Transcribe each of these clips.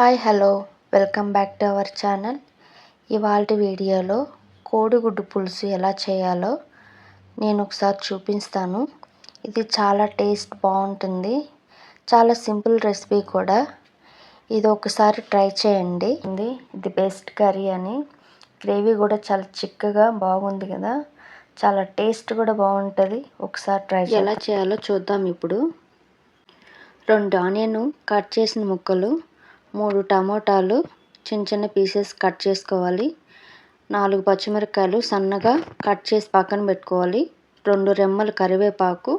Hi hello. Welcome back to our channel. ఇవాళ వీడియోలో కోడిగుడ్డు పులుసు ఎలా చేయాలో నేను ఒకసారి చూపిస్తాను. ఇది చాలా టేస్ట్ బాగుంటుంది. చాలా సింపుల్ రెసిపీ కూడా. ఇది ఒకసారి ట్రై చేయండి. ఇది బెస్ట్ కర్రీ అని. గ్రేవీ కూడా చాలా చిక్కగా బాగుంది కదా. చాలా టేస్ట్ కూడా బాగుంటుంది. ఒకసారి ట్రై ఎలా చేయాలో చూద్దాం ఇప్పుడు. రెండు ఆనియన్ కట్ చేసిన ముక్కలు మూడు టమోటాలు చిన్న చిన్న పీసెస్ కట్ చేసుకోవాలి. నాలుగు పచ్చిమిరపకాయలు సన్నగా కట్ చేసి పక్కన పెట్టుకోవాలి. రెండు రెమ్మలు కరివేపాకు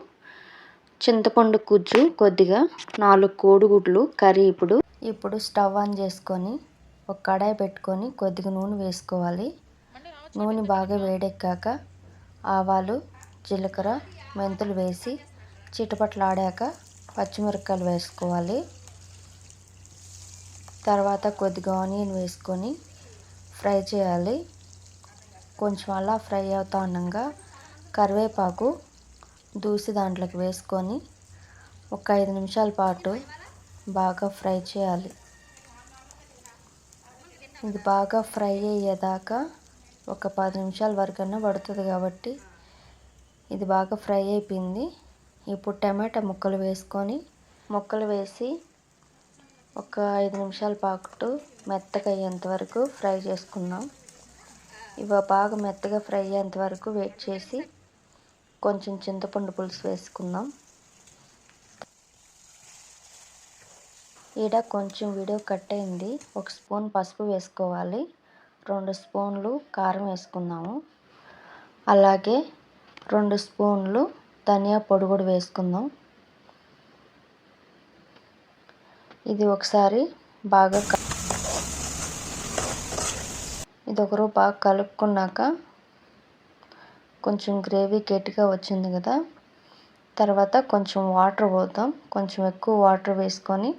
చింతపండు గుజ్జు కొద్దిగా నాలుగు కోడిగుడ్లు కర్రీ ఇప్పుడు. ఇప్పుడు స్టవ్ ఆన్ చేసుకొని ఒక కడాయి పెట్టుకొని కొద్దిగా నూనె వేసుకోవాలి. నూనె బాగా వేడెక్కాక ఆవాలు జీలకర్ర మెంతులు వేసి చిటపట్లాడాక పచ్చిమిరపకాయలు వేసుకోవాలి. తర్వాత కొద్దిగా ఆనియన్ వేసుకొని ఫ్రై చేయాలి. కొంచెం అలా ఫ్రై అవుతా ఉండగా కరివేపాకు దూసి దాంట్లోకి వేసుకొని ఒక ఐదు నిమిషాల పాటు బాగా ఫ్రై చేయాలి. ఇది బాగా ఫ్రై అయ్యేదాకా ఒక పది నిమిషాల వరకన్నా పడుతుంది కాబట్టి ఇది బాగా ఫ్రై అయిపోయింది. ఇప్పుడు టమాటా ముక్కలు వేసుకొని ముక్కలు వేసి ఒక ఐదు నిమిషాల పాటు మెత్తగా అయ్యేంత వరకు ఫ్రై చేసుకుందాం. ఇవి బాగా మెత్తగా ఫ్రై అయ్యేంత వరకు వెయిట్ చేసి కొంచెం చింతపండు పులుసు వేసుకుందాం. ఈడ కొంచెం వీడియో కట్ అయింది. ఒక స్పూన్ పసుపు వేసుకోవాలి. రెండు స్పూన్లు కారం వేసుకుందాము. అలాగే రెండు స్పూన్లు ధనియా పొడి కూడా వేసుకుందాం. ఇది ఒకసారి బాగా ఇది ఒకరు బాగా కలుపుకున్నాక కొంచెం గ్రేవీ గట్టిగా వచ్చింది కదా. తర్వాత కొంచెం వాటర్ పోతాం కొంచెం ఎక్కువ వాటర్ వేసుకొని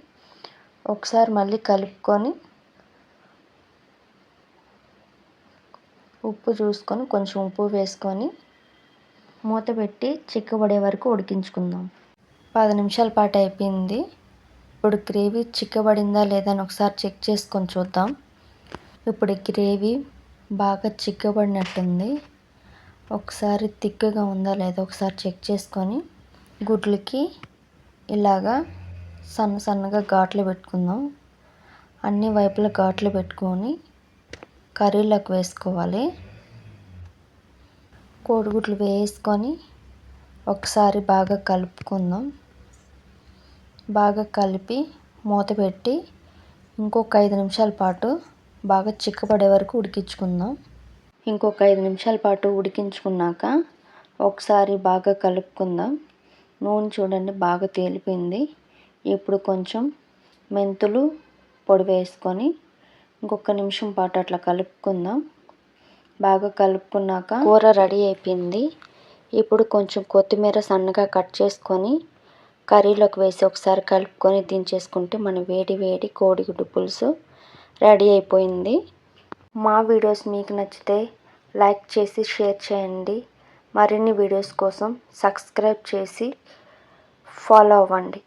ఒకసారి మళ్ళీ కలుపుకొని ఉప్పు చూసుకొని కొంచెం ఉప్పు వేసుకొని మూత పెట్టి చిక్కబడే వరకు ఉడికించుకుందాం. పది నిమిషాల పాటు అయిపోయింది. ఇప్పుడు గ్రేవీ చిక్కబడిందా లేదా అని ఒకసారి చెక్ చేసుకొని చూద్దాం. ఇప్పుడు గ్రేవీ బాగా చిక్కబడినట్టుంది. ఒకసారి తిక్కగా ఉందా లేదా ఒకసారి చెక్ చేసుకొని గుడ్లకి ఇలాగా సన్న సన్నగా ఘాట్లు పెట్టుకుందాం. అన్ని వైపుల ఘాట్లు పెట్టుకొని కర్రీలోకి వేసుకోవాలి. కోడిగుడ్లు వేసుకొని ఒకసారి బాగా కలుపుకుందాం. బాగా కలిపి మూత పెట్టి ఇంకొక ఐదు నిమిషాల పాటు బాగా చిక్కబడే వరకు ఉడికించుకుందాం. ఇంకొక ఐదు నిమిషాల పాటు ఉడికించుకున్నాక ఒకసారి బాగా కలుపుకుందాం. నూనె చూడండి బాగా తేలిపోయింది. ఇప్పుడు కొంచెం మెంతులు పొడి వేసుకొని ఇంకొక నిమిషం పాటు అట్లా కలుపుకుందాం. బాగా కలుపుకున్నాక కూర రెడీ అయిపోయింది. ఇప్పుడు కొంచెం కొత్తిమీర సన్నగా కట్ చేసుకొని కర్రీలోకి వేసి ఒకసారి కలుపుకొని దించేసుకుంటే మన వేడి వేడి కోడిగుడ్డు పులుసు రెడీ అయిపోయింది. మా వీడియోస్ మీకు నచ్చితే లైక్ చేసి షేర్ చేయండి. మరిన్ని వీడియోస్ కోసం సబ్స్క్రైబ్ చేసి ఫాలో అవ్వండి.